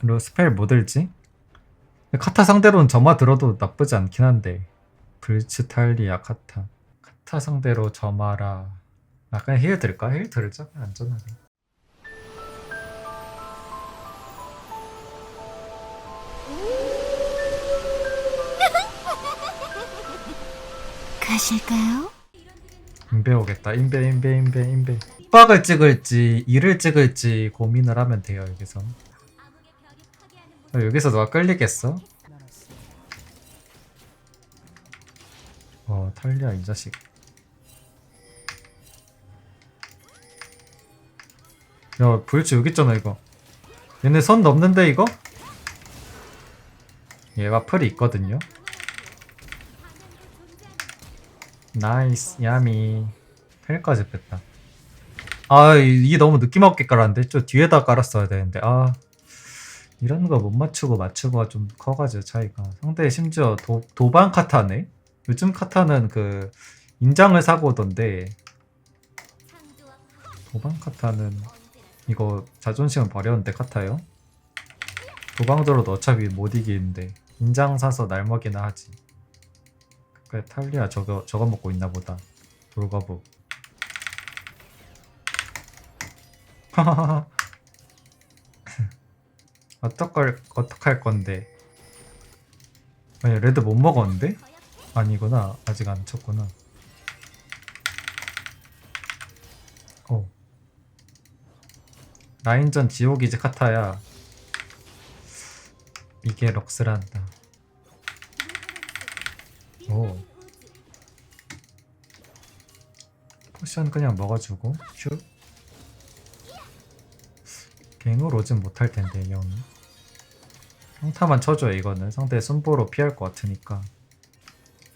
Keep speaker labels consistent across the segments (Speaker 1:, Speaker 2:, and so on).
Speaker 1: 그리고 스펠 뭐 들지? 카타 상대로는 점화 들어도 나쁘지 않긴 한데. 불츠 탈리아 카타. 카타 상대로 점화라. 아 그냥 힐 들까? 힐 들자 안전하게
Speaker 2: 가실까요?
Speaker 1: 인베 오겠다. 인베 인베 인베 인베. 빡을 찍을지 이를 찍을지 고민을 하면 돼요 여기서 아, 여기서 누가 끌리겠어? 어 탈리아 이 자식. 야 불치 여기 있잖아 이거. 얘네 선 넘는데 이거? 얘가 풀이 있거든요. 나이스 야미. 펠까지 뺐다. 아 이- 이게 너무 느낌 없게 깔았는데? 저 뒤에다 깔았어야 되는데. 아 이런 거 못 맞추고 맞추고가 좀 커가지고 차이가. 상대 심지어 도, 도반 카타네? 요즘 카타는 그 인장을 사고 오던데 도방 카타는 이거 자존심은 버렸는데 카타요? 도방 들어도 어차피 못 이기는데 인장 사서 날 먹이나 하지. 그래 탈리아 저거 저거 먹고 있나 보다. 하하하 어떡할 어떡할 건데? 아니 레드 못 먹었는데? 아니구나. 아직 안 쳤구나. 어. 라인전 지옥이지 카타야. 이게 럭스란다. 오. 포션 그냥 먹어주고. 슛 갱으로 오진 못할 텐데 영이 평타만 쳐줘요 이거는. 상대 순보로 피할 것 같으니까.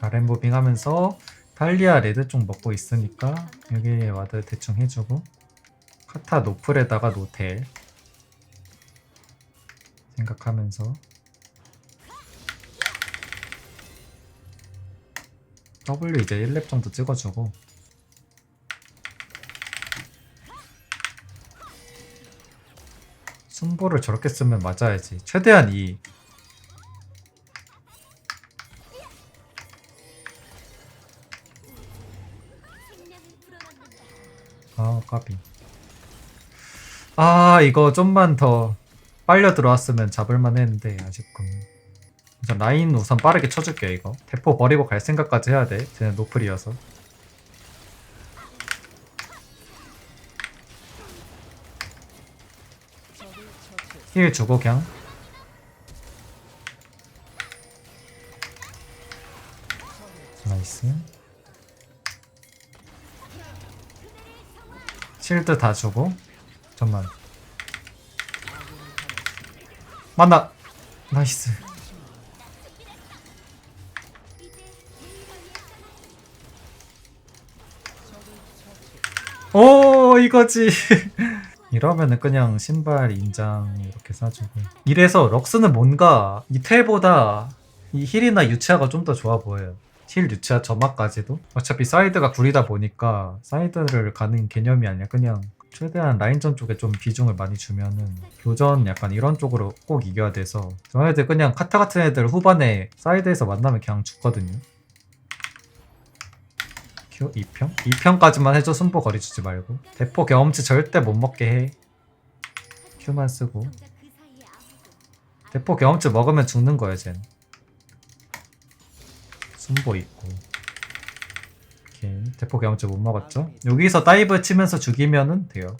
Speaker 1: 아랫 무빙 하면서 탈리아 레드 쪽 먹고 있으니까 여기에 와드 대충 해주고 카타 노플에다가 노텔 생각하면서. W 이제 1렙 정도 찍어주고 순보를 저렇게 쓰면 맞아야지 최대한 이 아, 까비. 아, 이거 좀만 더 빨려 들어왔으면 잡을만 했는데, 아쉽군. 라인 우선 빠르게 쳐줄게요, 이거. 대포 버리고 갈 생각까지 해야 돼. 쟤는 노플이어서. 힐 주고 그냥. 나이스. 실드 다 주고 잠만 만나 나이스 오 이거지 이러면은 그냥 신발 인장 이렇게 사주고. 이래서 럭스는 뭔가 이 텔보다 이 힐이나 유치아가 좀 더 좋아 보여요. 힐 유치아 점화까지도? 어차피 사이드가 구리다 보니까 사이드를 가는 개념이 아니라 그냥 최대한 라인전 쪽에 좀 비중을 많이 주면은 교전 약간 이런 쪽으로 꼭 이겨야 돼서. 저 애들 그냥 카타 같은 애들 후반에 사이드에서 만나면 그냥 죽거든요 큐 2평? 2평까지만 해줘 순보 거리 주지 말고. 대포 경험치 절대 못 먹게 해. 큐만 쓰고. 대포 경험치 먹으면 죽는 거야 쟨 순보 있고. 오케이. 대포 경험치 못 먹었죠? 여기서 다이브 치면서 죽이면은 돼요.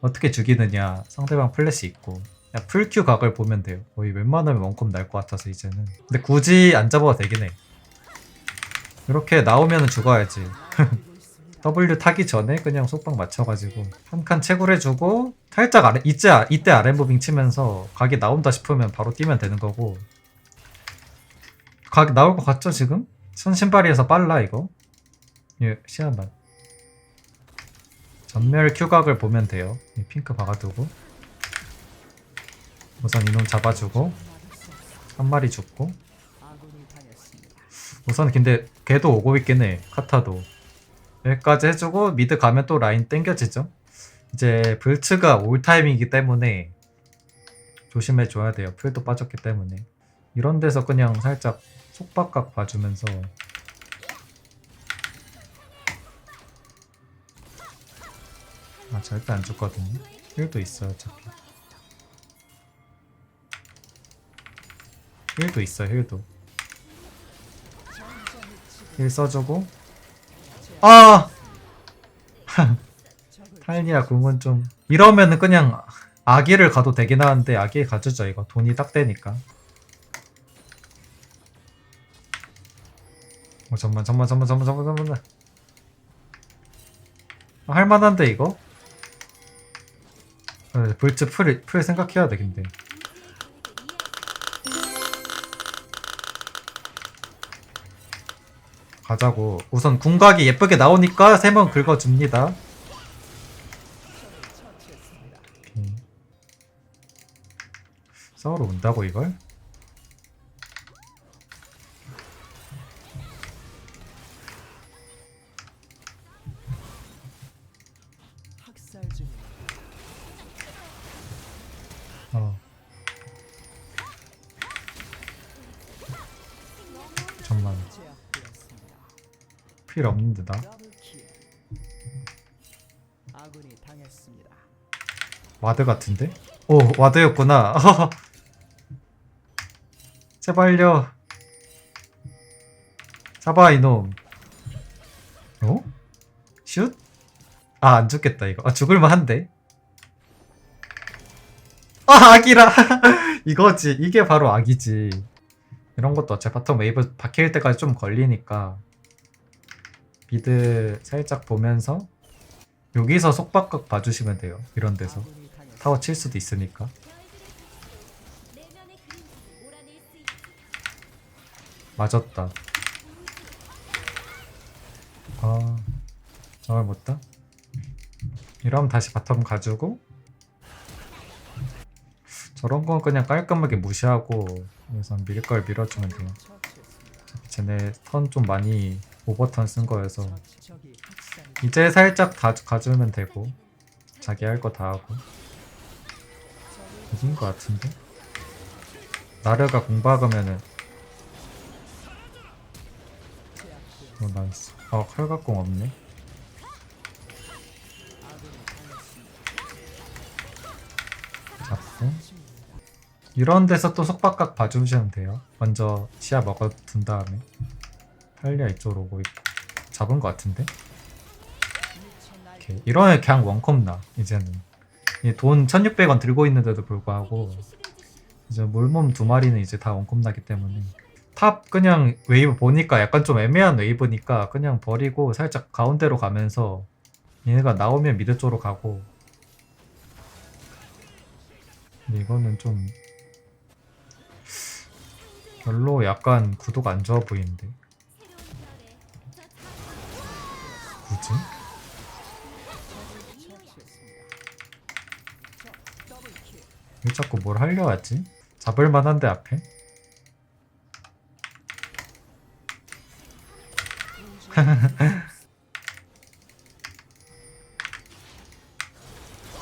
Speaker 1: 어떻게 죽이느냐. 상대방 플래시 있고. 풀큐 각을 보면 돼요. 거의 웬만하면 원콤 날것 같아서 이제는. 근데 굳이 안 잡아도 되긴 해 이렇게 나오면은 죽어야지. W 타기 전에 그냥 속박 맞춰가지고 한 칸 채굴해주고 살짝 아래 이때 아- 이때 아랫무빙 치면서 각이 나온다 싶으면 바로 뛰면 되는 거고. 각 나올 것 같죠 지금? 손신발이어서 빨라 이거. 예 시간만 전멸 큐각을 보면 돼요. 이 핑크 박아두고. 우선 이놈 잡아주고. 한 마리 죽고 우선 근데 걔도 오고 해 카타도 여기까지 해주고 미드 가면 또 라인 땡겨지죠 이제 불츠가 올 타이밍이기 때문에 조심해 줘야 돼요. 풀도 빠졌기 때문에. 이런 데서 그냥 살짝 속박각 봐주면서 아 절대 안 죽거든요. 힐도 있어요 어차피. 힐도 있어요 힐도. 힐 써주고. 아! 타이니아 궁은 좀 이러면은 그냥 아기를 가도 되긴 하는데 아기 가주죠. 이거 돈이 딱 되니까. 어 잠만 잠만 잠만 잠만 잠만 잠만 아, 할만한데 이거? 아, 불츠 풀, 풀 생각해야 돼 근데 가자고 우선 궁각이 예쁘게 나오니까 세 번 긁어줍니다 오케이. 싸우러 온다고 이걸? 필요 없는데 나. 와드 같은데? 오 와드였구나. 제발요. 잡아 이놈. 어? 슛? 아 안 죽겠다 이거. 아 죽을만 한데. 아 악이라. 이거지. 이게 바로 악이지. 이런 것도 어차피 바텀 웨이브 박힐 때까지 좀 걸리니까 미드 살짝 보면서 여기서 속박각 봐주시면 돼요 이런 데서. 타워 칠 수도 있으니까. 맞았다 아 정말 못다 이러면 다시 바텀 가지고 저런 건 그냥 깔끔하게 무시하고 우선 밀걸 밀어주면 돼요. 쟤네 턴 좀 많이 오버턴 쓴 거여서 이제 살짝 다 가주면 되고 자기 할 거 다 하고. 이긴 거 같은데? 나르가 공 박으면은
Speaker 2: 제압되었습니다.
Speaker 1: 어 나이스 아 칼각공 없네. 잡고 이런 데서 또 속박각 봐주시면 돼요. 먼저 시야 먹어둔 다음에 탈리아 이쪽으로 오고 있고. 잡은 거 같은데? 오케이. 이러면 그냥 원컵 나 이제는. 이돈 1600원 들고 있는데도 불구하고 이제 몰몸 두 마리는 이제 다 원컵 나기 때문에 탑 그냥 웨이브 보니까 약간 좀 애매한 웨이브니까 그냥 버리고 살짝 가운데로 가면서 얘네가 나오면 미드 쪽으로 가고. 근데 이거는 좀 별로 약간 구도가 안 좋아 보이는데
Speaker 2: 더블킬.
Speaker 1: 왜 자꾸 뭘 하려 하지? 잡을 만한데 앞에?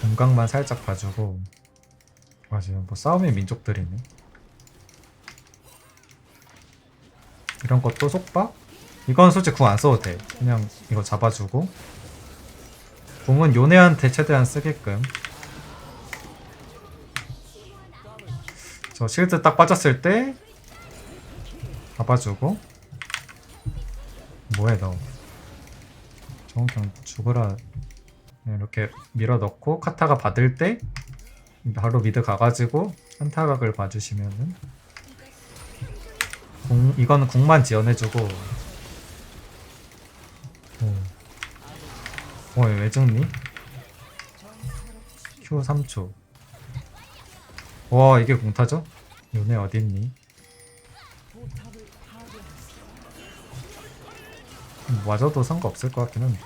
Speaker 1: 공각만 살짝 봐주고 맞아요 뭐 싸움의 민족들이네 이런 것도 속박? 이건 솔직히 궁 안 써도 돼. 그냥 이거 잡아주고. 궁은 요네한테 최대한 쓰게끔. 저 실드 딱 빠졌을 때 잡아주고. 뭐해 너? 저건 그냥 그냥 이렇게 밀어 넣고 카타가 받을 때 바로 미드 가가지고 한타각을 봐주시면은. 궁 이거는 궁만 지원해주고 어, 왜 죽니? Q 3초 와 이게 공타죠? 요네 어딨니? 맞아도 상관없을 것 같긴 한데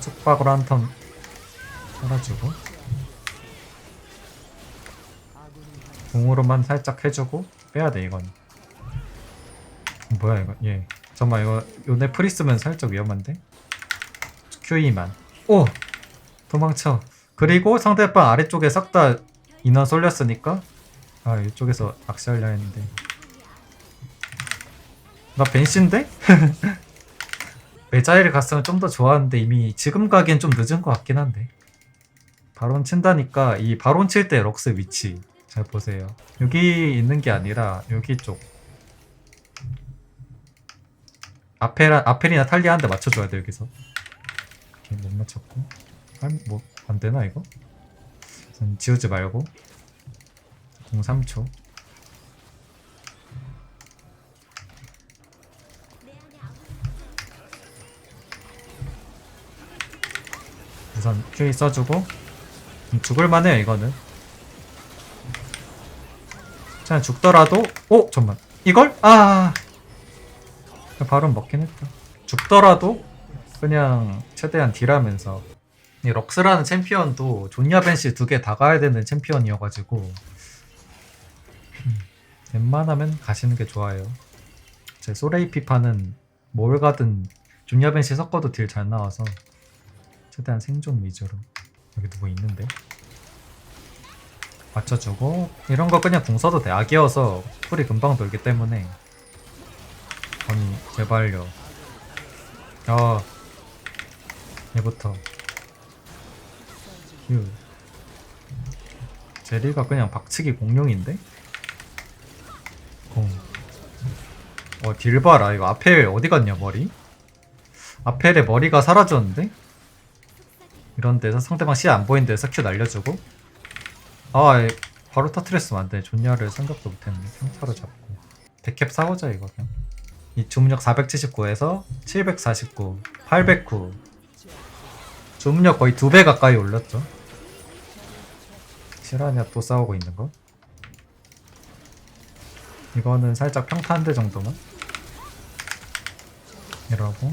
Speaker 1: 축박으로 한턴
Speaker 2: 당했습니다.
Speaker 1: 공으로만 살짝 해주고 빼야돼 이건 뭐야 이거 예 잠깐만 이거 요네 프리 쓰면 살짝 위험한데 QE만. 오! 도망쳐. 그리고 상대방 아래쪽에 싹 다 인원 쏠렸으니까. 아 이쪽에서 낚시하려 했는데. 나 벤신데? 메자일 갔으면 좀 더 좋았는데 이미 지금 가기엔 좀 늦은 것 같긴 한데. 바론 친다니까 이 바론 칠 때 럭스 위치 잘 보세요. 여기 있는 게 아니라 여기 쪽. 아페라, 아펠이나 탈리아 한대 맞춰줘야 돼 여기서 못 맞췄고. 뭐 안되나 이거? 지우지 말고. 공 3초. 우선 Q 써주고. 음, 죽을만해요 이거는. 그냥 죽더라도 오 잠만. 이걸? 아! 바로 먹긴 했다. 죽더라도 그냥 최대한 딜하면서. 이 럭스라는 챔피언도 존야 벤시 두 개 다 가야 되는 챔피언이어가지고. 음, 웬만하면 가시는 게 좋아요. 제 소레이 피파는 뭘 가든 존야 벤시 섞어도 딜 잘 나와서 최대한 생존 위주로. 여기 누구 있는데? 맞춰주고 이런 거 그냥 궁 써도 돼. 악이어서 풀이 금방 돌기 때문에. 아니 제발요. 아 얘부터. 휴. 제리가 그냥 박치기 공룡인데? 공. 어, 딜 봐라. 이거 아펠 어디 갔냐, 머리? 아펠의 머리가 사라졌는데? 이런 데서 상대방 시야 안 보이는 데서 큐 날려주고? 아 이- 바로 터트렸으면 안 돼. 존야를 생각도 못했는데 평타로 잡고. 데캡 싸우자 이거 그냥. 이 주문력 479에서 749 809 주문력 거의 두 배 가까이 올렸죠 실화냐 또 싸우고 있는 거 이거는 살짝 평타 한대 정도만 이러고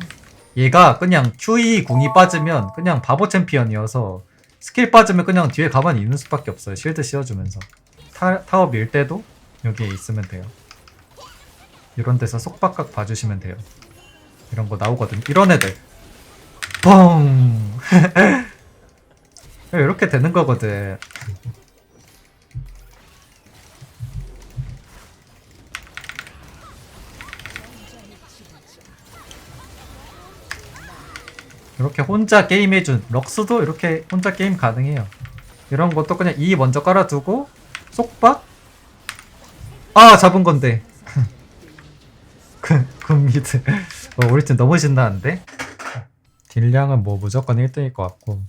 Speaker 1: 얘가 그냥 QE 궁이 빠지면 그냥 바보 챔피언이어서 스킬 빠지면 그냥 뒤에 가만히 있는 수밖에 없어요. 실드 씌워주면서 타, 타워 밀 때도 여기에 있으면 돼요. 이런 데서 속박각 봐주시면 돼요. 이런 거 나오거든. 이런 애들 뻥 이렇게 되는 거거든. 이렇게 혼자 게임해준 럭스도 이렇게 혼자 게임 가능해요. 이런 것도 그냥 E 먼저 깔아두고 속박? 아 잡은 건데. 그 굿미드. 어, 우리 팀 너무 신나는데? 딜량은 뭐 무조건 1등일 것 같고